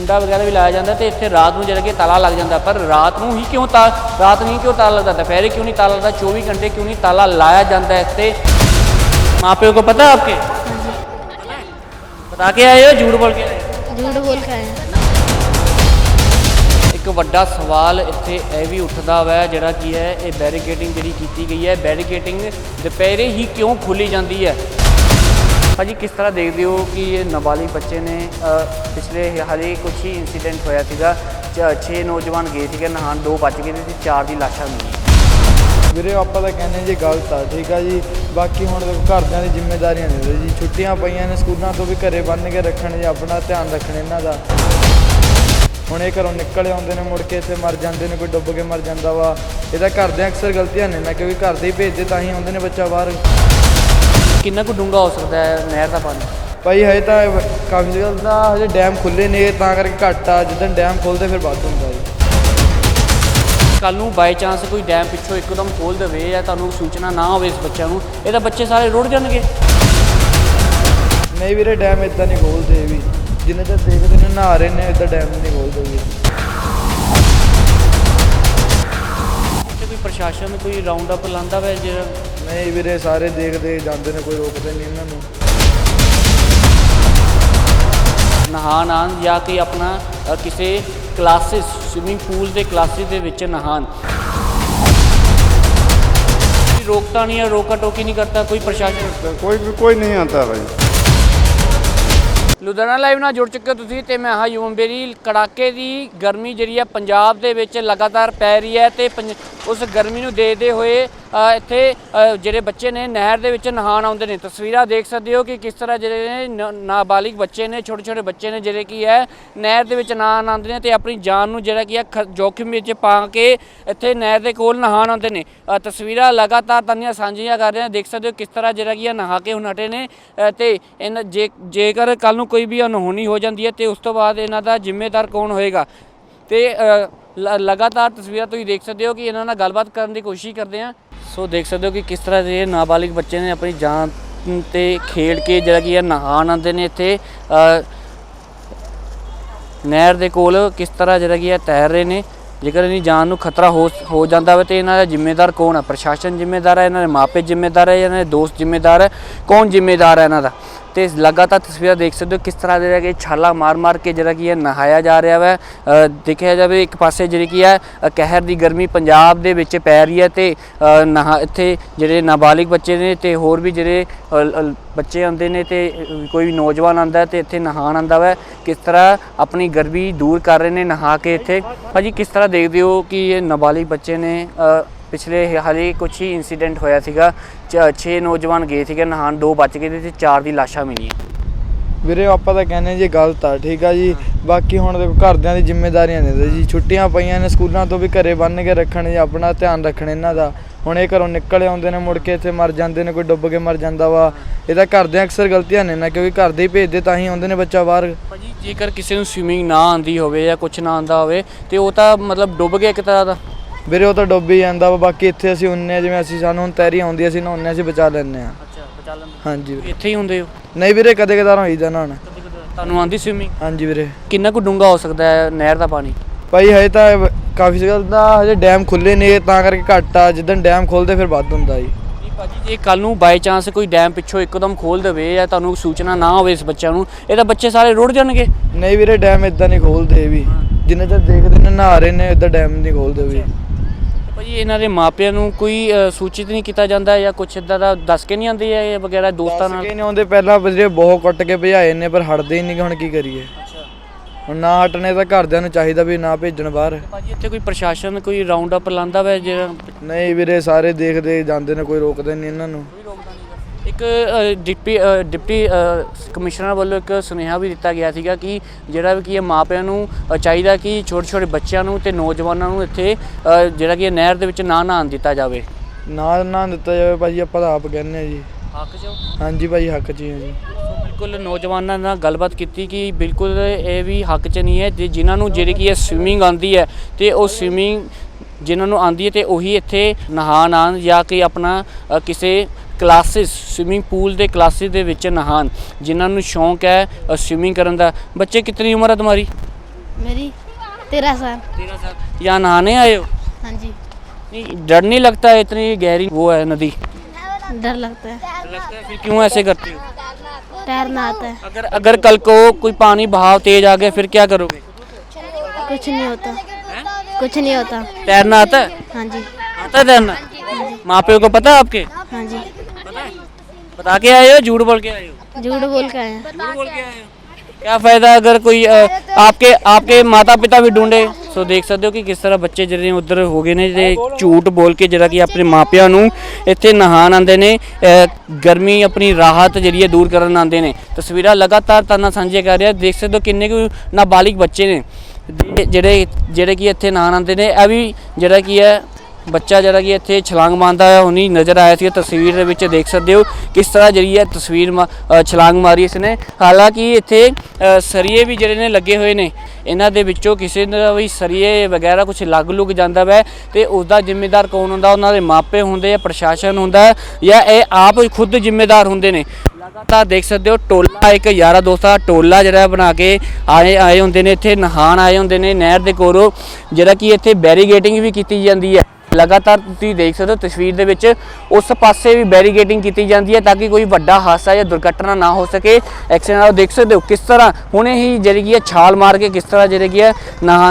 ਕੁੰਡਾ ਵਗੈਰਾ ਵੀ ਲਾਇਆ ਜਾਂਦਾ ਤੇ ਇੱਥੇ ਰਾਤ ਨੂੰ ਜਿਹੜਾ ਕਿ ਤਾਲਾ ਲੱਗ ਜਾਂਦਾ ਪਰ ਰਾਤ ਨੂੰ ਹੀ ਕਿਉਂ ਤਾ ਰਾਤ ਨੂੰ ਕਿਉਂ ਤਾਲਾ ਲੱਗਦਾ? ਦੁਪਹਿਰੇ ਕਿਉਂ ਨਹੀਂ ਤਾਲਾ ਲੱਗਦਾ? 24 ਘੰਟੇ ਕਿਉਂ ਨਹੀਂ ਤਾਲਾ ਲਾਇਆ ਜਾਂਦਾ ਇੱਥੇ? ਤੇ ਮਾਪਿਓ ਕੋ ਪਤਾ ਆਪਕੇ? ਬਤਾ ਕੇ ਆਏ ਹੋ? ਝੂਠ ਬੋਲ ਕੇ ਆਏ ਬੋਲ ਕੇ ਆਏ ਇੱਕ ਵੱਡਾ ਸਵਾਲ ਇੱਥੇ ਇਹ ਵੀ ਉੱਠਦਾ ਹੋਇਆ ਜਿਹੜਾ ਕੀ ਹੈ ਇਹ ਬੈਰੀਕੇਡਿੰਗ ਜਿਹੜੀ ਕੀਤੀ ਗਈ ਹੈ ਬੈਰੀਕੇਡਿੰਗ ਦੁਪਹਿਰੇ ਹੀ ਕਿਉਂ ਖੋਲੀ ਜਾਂਦੀ ਹੈ? ਭਾਜੀ, ਕਿਸ ਤਰ੍ਹਾਂ ਦੇਖਦੇ ਹੋ ਕਿ ਇਹ ਨਾਬਾਲਿਗ ਬੱਚੇ ਨੇ ਪਿਛਲੇ ਹਾਲੇ ਕੁਝ ਹੀ ਇਨਸੀਡੈਂਟ ਹੋਇਆ ਸੀਗਾ 6 ਨੌਜਵਾਨ ਗਏ ਸੀਗੇ ਨਹਾਣ ਦੋ ਬਚ ਗਏ ਤੇ ਚਾਰ ਦੀ ਲਾਸ਼ਾਂ ਮਿਲੀਆਂ ਵੀਰੇ, ਆਪਾਂ ਤਾਂ ਕਹਿੰਦੇ ਜੀ ਗਲਤ ਆ ਠੀਕ ਆ ਜੀ, ਬਾਕੀ ਹੁਣ ਦੇਖੋ, ਘਰਦਿਆਂ ਦੀ ਜ਼ਿੰਮੇਵਾਰੀਆਂ ਨੇ ਜੀ, ਛੁੱਟੀਆਂ ਪਈਆਂ ਨੇ, ਸਕੂਲਾਂ ਤੋਂ ਵੀ ਘਰੇ ਬੰਨ ਕੇ ਰੱਖਣ ਜੀ, ਆਪਣਾ ਧਿਆਨ ਰੱਖਣ ਇਹਨਾਂ ਦਾ। ਹੁਣ ਇਹ ਘਰੋਂ ਨਿਕਲ ਆਉਂਦੇ ਨੇ, ਮੁੜ ਕੇ ਇੱਥੇ ਮਰ ਜਾਂਦੇ ਨੇ, ਕੋਈ ਡੁੱਬ ਕੇ ਮਰ ਜਾਂਦਾ ਵਾ। ਇਹਦਾ ਘਰਦਿਆਂ ਅਕਸਰ ਗਲਤੀਆਂ ਨੇ, ਮੈਂ ਕਿਉਂਕਿ ਘਰ ਦੇ ਹੀ ਭੇਜਦੇ, ਤਾਂ ਹੀ ਆਉਂਦੇ ਨੇ ਬੱਚਾ ਬਾਹਰ। ਕਿੰਨਾ ਕੁ ਡੂੰਘਾ ਹੋ ਸਕਦਾ ਹੈ ਨਹਿਰ ਦਾ ਪਾਣੀ? ਭਾਈ ਹਜੇ ਤਾਂ ਕਾਫੀ ਜਗ੍ਹਾ ਦਾ ਹਜੇ ਡੈਮ ਖੁੱਲੇ ਨੇ ਤਾਂ ਕਰਕੇ ਘੱਟ ਆ। ਜਿੱਦਾਂ ਡੈਮ ਖੁੱਲਦੇ ਫਿਰ ਵੱਧ ਹੁੰਦਾ ਜੀ। ਕੱਲ ਨੂੰ ਬਾਈ ਚਾਂਸ ਕੋਈ ਡੈਮ ਪਿੱਛੋਂ ਇੱਕਦਮ ਖੋਲ ਦੇਵੇ ਜਾਂ ਤੁਹਾਨੂੰ ਸੂਚਨਾ ਨਾ ਹੋਵੇ ਇਸ ਬੱਚਿਆਂ ਨੂੰ ਇਹ ਤਾਂ ਬੱਚੇ ਸਾਰੇ ਰੁੜ ਜਾਣਗੇ। ਨਹੀਂ ਵੀਰੇ ਡੈਮ ਇਦਾਂ ਨਹੀਂ ਖੋਲਦੇ ਵੀ। ਜਿੰਨੇ ਚਿਰ ਦੇਖਦੇ ਨੇ ਨਹਾ ਰਹੇ ਨੇ ਇਦਾਂ ਡੈਮ ਨਹੀਂ ਖੋਲਦੇ ਵੀ ਇੱਥੇ ਕੋਈ ਪ੍ਰਸ਼ਾਸਨ ਕੋਈ ਰਾਉਂਡ ਅਪ ਲਾਂਦਾ ਵਾ ਜਿਹੜਾ ਨਹੀਂ ਵੀਰੇ ਸਾਰੇ ਦੇਖਦੇ ਜਾਂਦੇ ਨੇ ਕੋਈ ਰੋਕਦੇ ਨਹੀਂ ਇਹਨਾਂ ਨੂੰ ਨਹਾਣ ਆਉਣ ਜਾਂ ਕਿ ਆਪਣਾ ਅ, ਕਿਸੇ ਕਲਾਸਿਸ ਸਵਿਮਿੰਗ ਪੂਲ ਦੇ ਕਲਾਸਿਸ ਦੇ ਵਿੱਚ ਨਹਾਣ ਕੋਈ ਰੋਕਤਾ ਨਹੀਂ ਹੈ ਰੋਕਾ ਟੋਕੀ ਨਹੀਂ ਕਰਤਾ ਕੋਈ ਪ੍ਰਸ਼ਾਸਨ कोई भी कोई नहीं आता भाई ਲੁਧਿਆਣਾ ਲਾਈਵ ਨਾਲ ਜੁੜ ਚੁੱਕੇ ਹੋ ਤੁਸੀਂ ਤੇ ਮੈਂ ਹਾਂ ਯੂਮ ਬੇਰੀ ਕੜਾਕੇ ਦੀ ਗਰਮੀ ਜਿਹੜੀ ਹੈ ਪੰਜਾਬ ਦੇ ਵਿੱਚ ਲਗਾਤਾਰ ਪੈ ਰਹੀ ਹੈ ਤੇ ਪੰਜ- ਉਸ ਗਰਮੀ ਨੂੰ ਦੇਖਦੇ ਹੋਏ ਇੱਥੇ ਜਿਹੜੇ ਬੱਚੇ ਨੇ ਨਹਿਰ ਦੇ ਵਿੱਚ ਨਹਾਣ ਆਉਂਦੇ ਨੇ। ਤਸਵੀਰਾਂ ਦੇਖ ਸਕਦੇ ਹੋ ਕਿ ਕਿਸ ਤਰ੍ਹਾਂ ਜਿਹੜੇ ਨੇ ਨਾਬਾਲਿਗ ਬੱਚੇ ਨੇ ਛੋਟੇ ਛੋਟੇ ਬੱਚੇ ਨੇ ਜਿਹੜੇ ਕੀ ਹੈ ਨਹਿਰ ਦੇ ਵਿੱਚ ਨਹਾਣ ਆਉਂਦੇ ਨੇ ਤੇ ਆਪਣੀ ਜਾਨ ਨੂੰ ਜਿਹੜਾ ਕੀ ਹੈ ਖ- ਜੋਖਿਮ ਵਿੱਚ ਪਾ ਕੇ ਇੱਥੇ ਨਹਿਰ ਦੇ ਕੋਲ ਨਹਾਣ ਆਉਂਦੇ ਨੇ। ਤਸਵੀਰਾਂ ਲਗਾਤਾਰ ਤਾਨੀਆਂ ਸਾਂਝੀਆਂ ਕਰ ਰਹੇ ਹਾਂ। ਦੇਖ ਸਕਦੇ ਹੋ ਕਿਸ ਤਰ੍ਹਾਂ ਜਿਹੜਾ ਕੀ ਹੈ ਨਹਾ ਕੇ ਹੁਣ ਹਟੇ ਨੇ। ਅ, ਤੇ ਇਹਨਾਂ ਜੇ ਜੇਕਰ ਕੱਲ ਨੂੰ ਕੋਈ ਵੀ ਅਨਹੋਣੀ ਹੋ ਜਾਂਦੀ ਹੈ ਤੇ ਉਸ ਤੋਂ ਬਾਅਦ ਇਹਨਾਂ ਦਾ ਜ਼ਿੰਮੇਦਾਰ ਕੌਣ ਹੋਏਗਾ? ਤੇ ਲ- ਲਗਾਤਾਰ ਤਸਵੀਰਾਂ ਤੁਸੀਂ ਦੇਖ ਸਕਦੇ ਹੋ ਕਿ ਇਹਨਾਂ ਨਾਲ ਗੱਲਬਾਤ ਕਰਨ ਦੀ ਕੋਸ਼ਿਸ਼ ਕਰਦੇ ਆ। ਸੋ ਦੇਖ ਸਕਦੇ ਹੋ ਕਿ ਕਿਸ ਤਰ੍ਹਾਂ ਦੇ ਨਾਬਾਲਿਗ ਬੱਚੇ ਨੇ ਆਪਣੀ ਜਾਨ ਤੇ ਖੇਡ ਕੇ ਜਿਹੜਾ ਕਿ ਹੈ ਨਹਾਣ ਆਉਂਦੇ ਨੇ ਇੱਥੇ। ਨਹਿਰ ਦੇ ਕੋਲ ਕਿਸ ਤਰ੍ਹਾਂ ਜਿਹੜਾ ਕਿ ਹੈ ਤੈਰ ਰਹੇ ਨੇ। ਜੇਕਰ ਇਹਦੀ ਜਾਨ ਨੂੰ ਖਤਰਾ ਹੋ ਹੋ ਜਾਂਦਾ ਹੋਵੇ ਤੇ ਇਹਨਾਂ ਦਾ ਜ਼ਿੰਮੇਦਾਰ ਕੌਣ ਹੈ ਪ੍ਰਸ਼ਾਸਨ ਜ਼ਿੰਮੇਦਾਰ ਹੈ ਇਹਨਾਂ ਦੇ ਮਾਪੇ ਜ਼ਿੰਮੇਦਾਰ ਹੈ ਇਹਨਾਂ ਦੇ ਦੋਸਤ ਜ਼ਿੰਮੇਦਾਰ ਹੈ ਕੌਣ ਜ਼ਿੰਮੇਦਾਰ ਹੈ ਇਹਨਾਂ ਦਾ? ਤੇ ਲਗਾਤਾਰ ਤਸਵੀਰਾਂ ਦੇਖ ਸਕਦੇ ਹੋ ਕਿਸ ਤਰ੍ਹਾਂ ਜਿਹੜਾ ਕਿ ਛਾਲਾ ਮਾਰ ਮਾਰ ਕੇ ਜਿਹੜਾ ਕੀ ਹੈ ਨਹਾਇਆ ਜਾ ਰਿਹਾ ਹੈ ਦੇਖਿਆ ਜਾਵੇ ਇੱਕ ਪਾਸੇ ਜਿਹੜੀ ਕੀ ਹੈ ਕਹਿਰ ਦੀ ਗਰਮੀ ਪੰਜਾਬ ਦੇ ਵਿੱਚ ਪੈ ਰਹੀ ਹੈ ਤੇ ਨਹਾ ਇੱਥੇ ਜਿਹੜੇ ਨਾਬਾਲਿਗ ਬੱਚੇ ਨੇ ਤੇ ਹੋਰ ਵੀ ਜਿਹੜੇ ਬੱਚੇ ਆਉਂਦੇ ਨੇ ਤੇ ਕੋਈ ਨੌਜਵਾਨ ਆਉਂਦਾ ਹੈ ਤੇ ਇੱਥੇ ਨਹਾਣ ਆਉਂਦਾ ਵਾ। ਕਿਸ ਤਰ੍ਹਾਂ ਆਪਣੀ ਗਰਮੀ ਦੂਰ ਕਰ ਰਹੇ ਨੇ ਨਹਾ ਕੇ ਇੱਥੇ। ਭਾਜੀ ਕਿਸ ਤਰ੍ਹਾਂ ਦੇਖਦੇ ਹੋ ਕਿ ਇਹ ਨਾਬਾਲਿਗ ਬੱਚੇ ਨੇ ਪਿਛਲੇ ਹਾਲੇ ਕੁਝ ਹੀ ਇਨਸੀਡੈਂਟ ਹੋਇਆ ਸੀਗਾ। 6 ਨੌਜਵਾਨ ਗਏ ਸੀਗੇ ਨਹਾਣ ਦੋ ਬਚ ਗਏ ਤੇ ਚਾਰ ਦੀ ਲਾਸ਼ਾਂ ਮਿਲੀਆਂ। ਵੀਰੇ ਆਪਾਂ ਤਾਂ ਕਹਿੰਦੇ ਜੀ ਗਲਤ ਆ ਠੀਕ ਆ ਜੀ। ਬਾਕੀ ਹੁਣ ਦੇਖੋ ਘਰਦਿਆਂ ਦੀ ਜ਼ਿੰਮੇਵਾਰੀਆਂ ਨੇ ਜੀ। ਛੁੱਟੀਆਂ ਪਈਆਂ ਨੇ ਸਕੂਲਾਂ ਤੋਂ ਵੀ ਘਰੇ ਬੰਨ ਕੇ ਰੱਖਣ ਜੀ ਆਪਣਾ ਧਿਆਨ ਰੱਖਣ ਇਹਨਾਂ ਦਾ। ਹੁਣ ਇਹ ਘਰੋਂ ਨਿਕਲ ਆਉਂਦੇ ਨੇ ਮੁੜ ਕੇ ਇੱਥੇ ਮਰ ਜਾਂਦੇ ਨੇ ਕੋਈ ਡੁੱਬ ਕੇ ਮਰ ਜਾਂਦਾ ਵਾ। ਇਹਦਾ ਘਰਦਿਆਂ ਅਕਸਰ ਗਲਤੀਆਂ ਨੇ ਨਾ ਕਿਉਂਕਿ ਘਰ ਦੇ ਹੀ ਭੇਜਦੇ ਤਾਂ ਹੀ ਆਉਂਦੇ ਨੇ ਬੱਚਾ ਬਾਹਰ। ਭਾਜੀ ਜੇਕਰ ਕਿਸੇ ਨੂੰ ਸਵਿਮਿੰਗ ਨਾ ਆਂਦੀ ਹੋਵੇ ਜਾਂ ਕੁਝ ਨਾ ਆਂਦਾ ਹੋਵੇ ਤੇ ਉਹ ਤਾਂ ਮਤਲਬ ਡੁੱਬ ਗਿਆ ਇੱਕ ਤਰ੍ਹਾਂ ਦਾ। ਵੀਰੇ ਉਹ ਤਾਂ ਡੁੱਬ ਹੀ ਜਾਂਦਾ ਵਾ। ਬਾਕੀ ਇੱਥੇ ਅਸੀਂ ਹੁੰਨੇ ਆ ਜਿਵੇਂ ਅਸੀਂ ਸਾਨੂੰ ਹੁਣ ਤੈਰੀ ਆਉਂਦੀ ਆ, ਅਸੀਂ ਨਹਾਉਂਦੇ ਅਸੀਂ ਬਚਾ ਲੈਂਦੇ ਆ ਅੱਛਾ ਬਚਾ ਲੈਂਦੇ ਹਾਂਜੀ ਵੀਰੇ। ਇੱਥੇ ਹੀ ਹੁੰਦੇ ਹੋ? ਨਹੀਂ ਵੀਰੇ ਕਦੇ ਕਦਾਰ ਹੋਈਦਾ ਨਹਾਉਣ ਤੁਹਾਨੂੰ ਆਂਦੀ ਸਵਿਮਿੰਗ ਹਾਂਜੀ ਵੀਰੇ। ਕਿੰਨਾ ਕੁ ਡੂੰਘਾ ਹੋ ਸਕਦਾ ਹੈ ਨਹਿਰ ਦਾ ਪਾਣੀ? ਭਾਈ ਹਜੇ ਤਾਂ ਇਹ ਕਾਫੀ ਜਗ੍ਹਾ ਦਾ ਹਜੇ ਡੈਮ ਖੁੱਲੇ ਨੇ ਤਾਂ ਕਰਕੇ ਘੱਟ ਆ। ਜਿੱਦਾਂ ਡੈਮ ਖੁੱਲਦੇ ਫਿਰ ਵੱਧ ਹੁੰਦਾ ਜੀ। ਜੀ ਭਾਜੀ ਜੇ ਕੱਲ ਨੂੰ ਬਾਈ ਚਾਂਸ ਕੋਈ ਡੈਮ ਪਿੱਛੋਂ ਇੱਕਦਮ ਖੋਲ ਦੇਵੇ ਜਾਂ ਤੁਹਾਨੂੰ ਸੂਚਨਾ ਨਾ ਹੋਵੇ ਇਸ ਬੱਚਿਆਂ ਨੂੰ ਇਹ ਤਾਂ ਬੱਚੇ ਸਾਰੇ ਰੁੜ ਜਾਣਗੇ। ਨਹੀਂ ਵੀਰੇ ਡੈਮ ਇਦਾਂ ਨਹੀਂ ਖੋਲਦੇ ਵੀ। ਜਿੰਨੇ ਚਿਰ ਦੇਖਦੇ ਨੇ ਨਹਾ ਰਹੇ ਨੇ ਇਦਾਂ ਡੈਮ ਨਹੀਂ ਖੋਲਦੇ ਵੀ। ਭਾਜੀ ਇਹਨਾਂ ਦੇ ਮਾਪਿਆਂ ਨੂੰ ਕੋਈ ਅ, ਸੂਚਿਤ ਨਹੀਂ ਕੀਤਾ ਜਾਂਦਾ ਜਾਂ ਕੁਛ ਇਦਾਂ ਦਾ ਦੱਸ ਕੇ ਨਹੀਂ ਆਉਂਦੇ ਹੈ ਵਗੈਰਾ ਦੋਸਤਾਂ ਦੱਸ ਨਾਲ? ਕੇ ਨਹੀਂ ਆਉਂਦੇ ਪਹਿਲਾਂ ਵੀਰੇ ਬਹੁਤ ਕੁੱਟ ਕੇ ਭਜਾਏ ਨੇ ਪਰ ਹਟਦੇ ਹੀ ਨਹੀਂ ਹੁਣ ਕੀ ਕਰੀਏ? ਹੁਣ ਨਾ ਹਟਣੇ ਤਾਂ ਘਰਦਿਆਂ ਨੂੰ ਚਾਹੀਦਾ ਵੀ ਨਾ ਭੇਜਣ ਬਾਹਰ। ਭਾਜੀ ਇੱਥੇ ਕੋਈ ਪ੍ਰਸ਼ਾਸਨ ਕੋਈ ਰਾਉਂਡ ਅਪ ਲਾਂਦਾ ਵਾ ਜਿਹੜਾ ਨਹੀਂ ਵੀਰੇ ਸਾਰੇ ਦੇਖਦੇ ਜਾਂਦੇ ਨੇ ਕੋਈ ਰੋਕਦੇ ਨਹੀਂ ਇਹਨਾਂ ਨੂੰ। ਇੱਕ ਡਿਪਟੀ ਡਿਪਟੀ ਕਮਿਸ਼ਨਰ ਵੱਲੋਂ ਇੱਕ ਸੁਨੇਹਾ ਵੀ ਦਿੱਤਾ ਗਿਆ ਸੀਗਾ ਕਿ ਜਿਹੜਾ ਵੀ ਕੀ ਹੈ ਮਾਪਿਆਂ ਨੂੰ ਚਾਹੀਦਾ ਕਿ ਛੋਟੇ ਛੋਟੇ ਬੱਚਿਆਂ ਨੂੰ ਤੇ ਨੌਜਵਾਨਾਂ ਨੂੰ ਇੱਥੇ ਜਿਹੜਾ ਕਿ ਇਹ ਨਹਿਰ ਦੇ ਵਿੱਚ ਨਾ ਨਹਾਉਣ ਦਿੱਤਾ ਜਾਵੇ। ਨਾ ਨਾ ਦਿੱਤਾ ਜਾਵੇ ਭਾਜੀ ਆਪਾਂ ਤਾਂ ਆਪ ਕਹਿੰਦੇ ਆ ਜੀ। ਹੱਕ ਜੋ ਹਾਂਜੀ ਭਾਈ ਹੱਕ 'ਚ ਹੀ ਆ ਜੀ। ਬਿਲਕੁਲ ਨੌਜਵਾਨਾਂ ਨਾਲ ਗੱਲਬਾਤ ਕੀਤੀ ਕਿ ਬਿਲਕੁਲ ਇਹ ਵੀ ਹੱਕ 'ਚ ਨਹੀਂ ਹੈ ਤੇ ਜਿਨ੍ਹਾਂ ਨੂੰ ਜਿਹੜੀ ਕੀ ਹੈ ਸਵਿਮਿੰਗ ਆਉਂਦੀ ਹੈ ਤੇ ਉਹ ਸਵਿਮਿੰਗ ਜਿਨ੍ਹਾਂ ਨੂੰ ਆਉਂਦੀ ਹੈ ਤੇ ਉਹੀ ਇੱਥੇ ਨਹਾਣ ਆਉਣ ਜਾਂ ਕਿ ਆਪਣਾ ਕਿਸੇ ਕਲਾਸਿਸ ਸਵਿਮਿੰਗ ਪੂਲ ਦੇ ਕਲਾਸਿਸ ਦੇ ਵਿੱਚ ਨਹਾਣ ਜਿਨ੍ਹਾਂ ਨੂੰ ਸ਼ੌਂਕ ਹੈ ਸਵਿਮਿੰਗ ਕਰਨ ਦਾ ਬੱਚੇ ਕਿੰਨੀ ਉਮਰ ਹੈ ਤੁਹਾਡੀ मेरी तेरह साल तेरह साल यहाँ नहाने आए हो हाँ जी नहीं डर नहीं लगता है इतनी गहरी वो है नदी डर लगता है डर लगता है फिर क्यों ऐसे करते हो तैरना आता है अगर अगर कल को कोई पानी बहाव तेज आ गया फिर क्या करोगे कुछ नहीं होता कुछ नहीं होता तैरना आता है हाँ जी आता है तैरना माँ प्यो को पता है आपके हाँ जी पता है बता के आए हो झूठ बोल के आए हो झूठ बोल के आए हैं झूठ बोल के आए हो क्या फायदा अगर कोई अ, आपके आपके ਮਾਤਾ ਪਿਤਾ ਵੀ ਢੂੰਡੇ ਸੋ ਦੇਖ ਸਕਦੇ ਹੋ ਕਿ ਕਿਸ ਤਰ੍ਹਾਂ ਬੱਚੇ ਜਿਹੜੇ ਉਧਰ ਹੋ ਗਏ ਨੇ ਤੇ ਝੂਠ ਬੋਲ ਕੇ ਜਿਹੜਾ ਕਿ ਆਪਣੇ ਮਾਪਿਆਂ ਨੂੰ ਇੱਥੇ ਨਹਾਣ ਆਉਂਦੇ ਨੇ ਅ, ਗਰਮੀ ਆਪਣੀ ਰਾਹਤ ਜਿਹੜੀ ਹੈ ਦੂਰ ਕਰਨ ਆਉਂਦੇ ਨੇ ਤਸਵੀਰਾਂ ਲਗਾਤਾਰ ਤਾਨਾ ਸਾਂਝੇ ਕਰ ਰਿਹਾ ਦੇਖ ਸਕਦੇ ਹੋ ਕਿੰਨੇ ਕੁ ਨਾਬਾਲਿਗ ਬੱਚੇ ਨੇ ਤੇ ਜਿਹੜੇ ਜਿਹੜੇ ਕਿ ਇੱਥੇ ਨਹਾਣ ਆਉਂਦੇ ਨੇ ਇਹ ਵੀ ਜਿਹੜਾ ਕੀ ਹੈ ਬੱਚਾ ਜਿਹੜਾ ਕਿ ਇੱਥੇ ਛਲਾਂਗ ਮਾਰਦਾ ਹੋਇਆ ਹੁਣੀ ਨਜ਼ਰ ਆਇਆ ਸੀ ਤਸਵੀਰ ਦੇ ਵਿੱਚ ਦੇਖ ਸਕਦੇ ਹੋ ਕਿਸ ਤਰ੍ਹਾਂ ਜਿਹੜੀ ਹੈ ਤਸਵੀਰ ਮਾ- ਛਲਾਂਗ ਮਾਰੀ ਇਸਨੇ ਹਾਲਾਂਕਿ ਇੱਥੇ ਅ, ਸਰੀਏ ਵੀ ਜਿਹੜੇ ਨੇ ਲੱਗੇ ਹੋਏ ਨੇ ਇਹਨਾਂ ਦੇ ਵਿੱਚੋਂ ਕਿਸੇ ਦਾ ਵੀ ਸਰੀਏ ਵਗੈਰਾ ਕੁਝ ਲੱਗ ਲੁੱਗ ਜਾਂਦਾ ਵੈ ਤੇ ਉਸ ਦਾ ਜ਼ਿੰਮੇਦਾਰ ਕੌਣ ਹੁੰਦਾ? ਉਹਨਾਂ ਦੇ ਮਾਪੇ ਹੁੰਦੇ ਆ ਪ੍ਰਸ਼ਾਸਨ ਹੁੰਦਾ ਜਾਂ ਇਹ ਆਪ ਖੁਦ ਜ਼ਿੰਮੇਦਾਰ ਹੁੰਦੇ ਨੇ? ਲਗਾਤਾਰ ਦੇਖ ਸਕਦੇ ਹੋ ਟੋਲਾ ਇੱਕ ਯਾਰਾ ਦੋਸਤਾਂ ਟੋਲਾ ਜਿਹੜਾ ਬਣਾ ਕੇ ਆਏ ਆਏ ਹੁੰਦੇ ਨੇ ਇੱਥੇ ਨਹਾਣ ਆਏ ਹੁੰਦੇ ਨੇ ਨਹਿਰ ਦੇ ਕੋਲੋਂ ਜਿਹੜਾ ਕਿ ਇੱਥੇ ਬੈਰੀਗੇਟਿੰਗ ਵੀ ਕੀਤੀ ਜਾਂਦੀ ਹੈ। ਲਗਾਤਾਰ ਤੁਸੀਂ ਦੇਖ ਸਕਦੇ ਹੋ ਤਸਵੀਰ ਦੇ ਵਿੱਚ ਉਸ ਪਾਸੇ ਵੀ ਬੈਰੀਗੇਟਿੰਗ ਕੀਤੀ ਜਾਂਦੀ ਹੈ ਤਾਂ ਕਿ ਕੋਈ ਵੱਡਾ ਹਾਦਸਾ ਜਾਂ ਦੁਰਘਟਨਾ ਨਾ ਹੋ ਸਕੇ। ਐਕਸੀਡੈਂਟ ਆਪ ਦੇਖ ਸਕਦੇ ਹੋ ਕਿਸ ਤਰ੍ਹਾਂ ਹੁਣੇ ਹੀ ਜਿਹੜੀ ਕੀ ਛਾਲ ਮਾਰ ਕੇ ਕਿਸ ਤਰ੍ਹਾਂ ਜਿਹੜੀ ਕੀ ਹੈ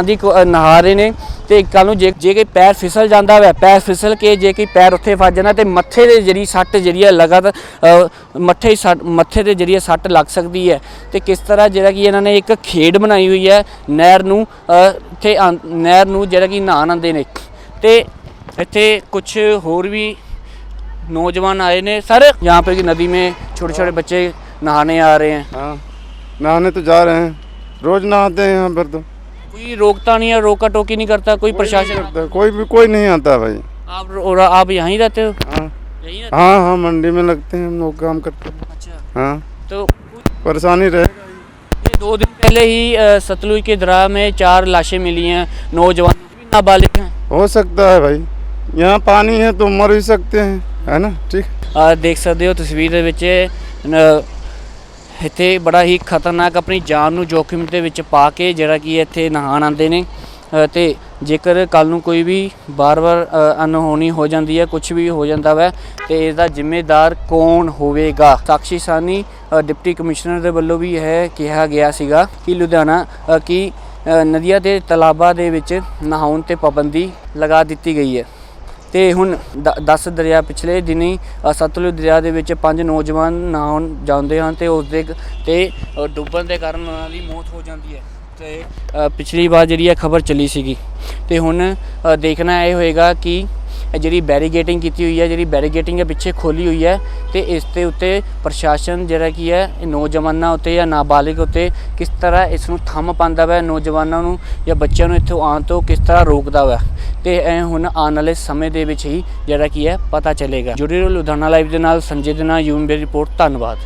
ਦੀ ਕੋ- ਨਹਾ ਰਹੇ ਨੇ। ਤੇ ਕੱਲ ਨੂੰ ਜੇ ਜੇ ਕੋਈ ਪੈਰ ਫਿਸਲ ਜਾਂਦਾ ਵੈ ਪੈਰ ਫਿਸਲ ਕੇ ਜੇ ਕੋਈ ਪੈਰ ਉੱਥੇ ਫਸ ਜਾਂਦਾ ਤੇ ਮੱਥੇ ਦੇ ਜਿਹੜੀ ਸੱਟ ਜਿਹੜੀ ਹੈ ਲਗਾਤਾਰ ਮੱਥੇ ਸੱਟ, ਮੱਥੇ ਤੇ ਜਿਹੜੀ ਹੈ ਸੱਟ ਲੱਗ ਸਕਦੀ ਹੈ। ਤੇ ਕਿਸ ਤਰ੍ਹਾਂ ਜਿਹੜਾ ਕਿ ਇਹਨਾਂ ਨੇ ਇੱਕ ਖੇਡ ਬਣਾਈ ਹੋਈ ਹੈ ਨਹਿਰ ਨੂੰ ਇੱਥੇ ਆਂ- ਨਹਿਰ ਨੂੰ ਜਿਹੜਾ ਕਿ ਨਹਾਉਣ ਆਉਂਦੇ ਨੇ। ਤੇ ਇੱਥੇ कुछ और भी नौजवान आए ने सर यहाँ पे की नदी में छोटे छोटे बच्चे नहाने आ रहे हैं हाँ नहाने तो जा रहे हैं रोज नहाते हैं यहाँ पर तो कोई रोकता नहीं है रोका टोकी नहीं करता कोई प्रशासन करता कोई भी कोई नहीं आता भाई आप और आप यहीं रहते हो हाँ हाँ हाँ मंडी में लगते हैं हम लोग काम करते हैं अच्छा हाँ तो परेशानी रहे दो दिन पहले ही सतलुज के दरा में चार लाशें मिली हैं नौजवान नाबालिग हैं हो सकता है भाई यहाँ पानी है तो मर भी सकते हैं है ना ठीक ਆ ਦੇਖ ਸਕਦੇ ਹੋ ਤਸਵੀਰ ਦੇ ਵਿੱਚ ਨ- ਇੱਥੇ ਬੜਾ ਹੀ ਖਤਰਨਾਕ ਆਪਣੀ ਜਾਨ ਨੂੰ ਜੋਖਿਮ ਦੇ ਵਿੱਚ ਪਾ ਕੇ ਜਿਹੜਾ ਕਿ ਇੱਥੇ ਨਹਾਣ ਆਉਂਦੇ ਨੇ ਅ, ਤੇ ਜੇਕਰ ਕੱਲ ਨੂੰ ਕੋਈ ਵੀ ਬਾਰ-ਬਾਰ ਅ, ਅਨਹੋਣੀ ਹੋ ਜਾਂਦੀ ਹੈ ਕੁਝ ਵੀ ਹੋ ਜਾਂਦਾ ਵੈ ਤੇ ਇਸ ਦਾ ਜ਼ਿੰਮੇਦਾਰ ਕੌਣ ਹੋਵੇਗਾ ਸਾਕਸ਼ੀ ਸਾਨੀ ਅ, ਡਿਪਟੀ ਕਮਿਸ਼ਨਰ ਦੇ ਵੱਲੋਂ ਵੀ ਇਹ ਕਿਹਾ ਗਿਆ ਸੀਗਾ ਕਿ ਲੁਧਿਆਣਾ ਅ, ਕਿ ਅ, ਨਦੀਆਂ ਤੇ ਤਲਾਬਾਂ ਦੇ ਵਿੱਚ ਨਹਾਉਣ ਤੇ ਪਾਬੰਦੀ ਲਗਾ ਦਿੱਤੀ ਗਈ ਹੈ ਤੇ ਹੁਣ 10 ਦਰਿਆ ਪਿਛਲੇ ਦਿਨੀ ਸਤਲੁਜ ਦਰਿਆ ਦੇ ਵਿੱਚ ਪੰਜ ਨੌਜਵਾਨ ਨਹਾਉਣ ਜਾਂਦੇ ਹਨ ਤੇ ਉਸ ਦੇ ਤੇ ਡੁੱਬਣ ਦੇ ਕਾਰਨ ਉਹਨਾਂ ਦੀ ਮੌਤ ਹੋ ਜਾਂਦੀ ਹੈ। ਤੇ ਪਿਛਲੀ ਵਾਰ ਜਿਹੜੀ ਇਹ ਖਬਰ ਚੱਲੀ ਸੀਗੀ। ਤੇ ਹੁਣ ਦੇਖਣਾ ਇਹ ਹੋਏਗਾ ਕਿ ਜਿਹੜੀ ਬੈਰੀਗੇਟਿੰਗ ਕੀਤੀ ਹੋਈ ਹੈ, ਜਿਹੜੀ ਬੈਰੀਗੇਟਿੰਗ ਹੈ ਪਿੱਛੇ ਖੋਲੀ ਹੋਈ ਹੈ ਤੇ ਇਸ ਦੇ ਉੱਤੇ ਪ੍ਰਸ਼ਾਸਨ ਜਿਹੜਾ ਕੀ ਹੈ, ਇਹ ਨੌਜਵਾਨਾਂ ਉੱਤੇ ਜਾਂ ਨਾਬਾਲਿਗ ਉੱਤੇ ਕਿਸ ਤਰ੍ਹਾਂ ਇਸ ਨੂੰ ਥੰਮ ਪਾਉਂਦਾ ਵਾ, ਨੌਜਵਾਨਾਂ ਨੂੰ ਜਾਂ ਬੱਚਿਆਂ ਨੂੰ ਇੱਥੋਂ ਆਉਣ ਤੋਂ ਕਿਸ ਤਰ੍ਹਾਂ ਰੋਕਦਾ ਵਾ। ਤੇ ਇਹ ਹੁਣ ਆਉਣ ਵਾਲੇ ਸਮੇਂ ਦੇ ਵਿੱਚ ਹੀ ਜਿਹੜਾ ਕੀ ਹੈ, ਪਤਾ ਚੱਲੇਗਾ। ਜੁੜੀ ਰਹੋ ਲੁਧਿਆਣਾ ਲਾਈਵ ਦੇ ਨਾਲ, ਸੰਜੇ ਦੇ ਨਾਲ ਯੂਮ ਰਿਪੋਰਟ, ਧੰਨਵਾਦ।